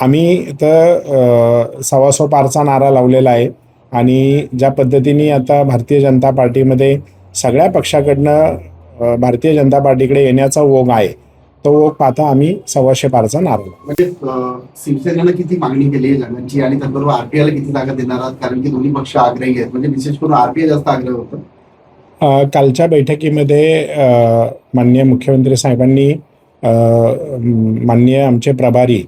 आम्ही तर अ, सव्वासो पारचा नारा लावलेला आहे आणि ज्या पद्धतीने आता भारतीय जनता पार्टीमध्ये सगळ्या पक्षाकडनं भारतीय जनता पार्टीकडे येण्याचा ओघ आहे तो ओघ पाहता आम्ही सव्वाशे पारचा नारा. म्हणजे शिवसेनेनं किती मागणी केली आहे जागांची आणि त्याचबरोबर आरपीआय ला किती जागा देणार आहात? कारण की दोन्ही पक्ष आग्रही आहेत. म्हणजे विशेष करून आरपीआय जास्त आग्रह होतं. कालच्या बैठकीमध्ये माननीय मुख्यमंत्री साहेबांनी माननीय आमचे प्रभारी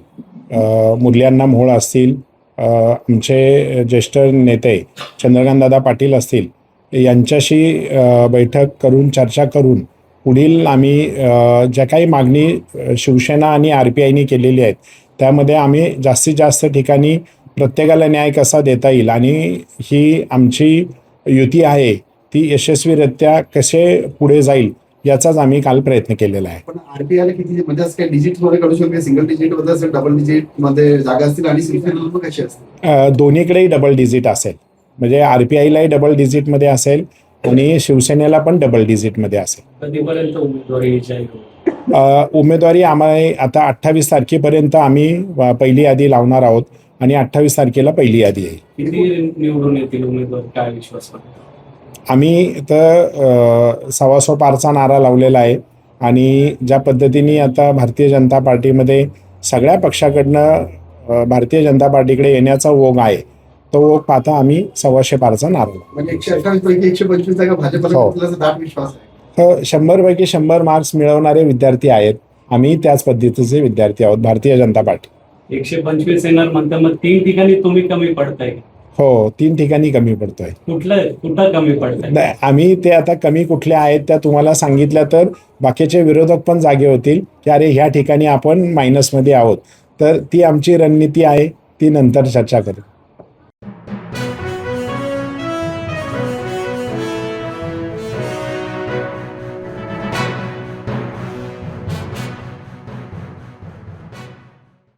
मुरल्यांना मोहोळ असतील आमचे ज्येष्ठ नेते चंद्रकांतदादा पाटील असतील यांच्याशी बैठक करून चर्चा करून पुढील आम्ही ज्या काही मागणी शिवसेना आणि आर पी आयने केलेली आहेत त्यामध्ये आम्ही जास्तीत जास्त ठिकाणी प्रत्येकाला न्याय कसा देता येईल आणि ही आमची युती आहे ती यशस्वीरित्या कसे पुढे जाईल याचाच आम्ही काल प्रयत्न केलेला आहे. पण आरपीआय ला किती म्हणजे असं काही डिजिटमध्ये काढू शकतो सिंगल डिजिटमध्ये असेल डबल डिजिटमध्ये जागा असतील आणि शिवसेनेला पण कशी असतील? दोन्हीकडेही डबल डिजिट असेल. म्हणजे आर पी आयलाही डबल डिजिटमध्ये असेल आणि शिवसेनेला पण डबल डिजिटमध्ये असेल. उमेदवारी आम्हाला आता अठ्ठावीस तारखेपर्यंत आम्ही पहिली यादी लावणार आहोत आणि अठ्ठावीस तारखेला पहिली यादी येईल. किती निवडून येतील उमेदवार? काय विश्वास वाटतो आम्ही तर अ, सव्वासो पारचा नारा लावलेला आहे आणि ज्या पद्धतीने आता भारतीय जनता पार्टीमध्ये सगळ्या पक्षाकडनं भारतीय जनता पार्टीकडे येण्याचा ओघ आहे तो ओघ पाहता आम्ही सव्वाशे पारचा नारा लावला. म्हणजे हो. शंभरपैकी शंभर मार्क्स मिळवणारे विद्यार्थी आहेत आम्ही त्याच पद्धतीचे विद्यार्थी आहोत भारतीय जनता पार्टी एकशे पंचवीस येणार म्हणता मग तीन ठिकाणी तुम्ही कमी पडताय हो तीन ठिकाणी कमी पडतोय. कुठलं कुठं कमी पडताय? नाही, आम्ही ते आता कमी कुठल्या आहेत त्या तुम्हाला सांगितल्या तर बाकीचे विरोधक पण जागे होतील की अरे ह्या ठिकाणी आपण मायनसमध्ये आहोत. तर ती आमची रणनीती आहे ती नंतर चर्चा करू.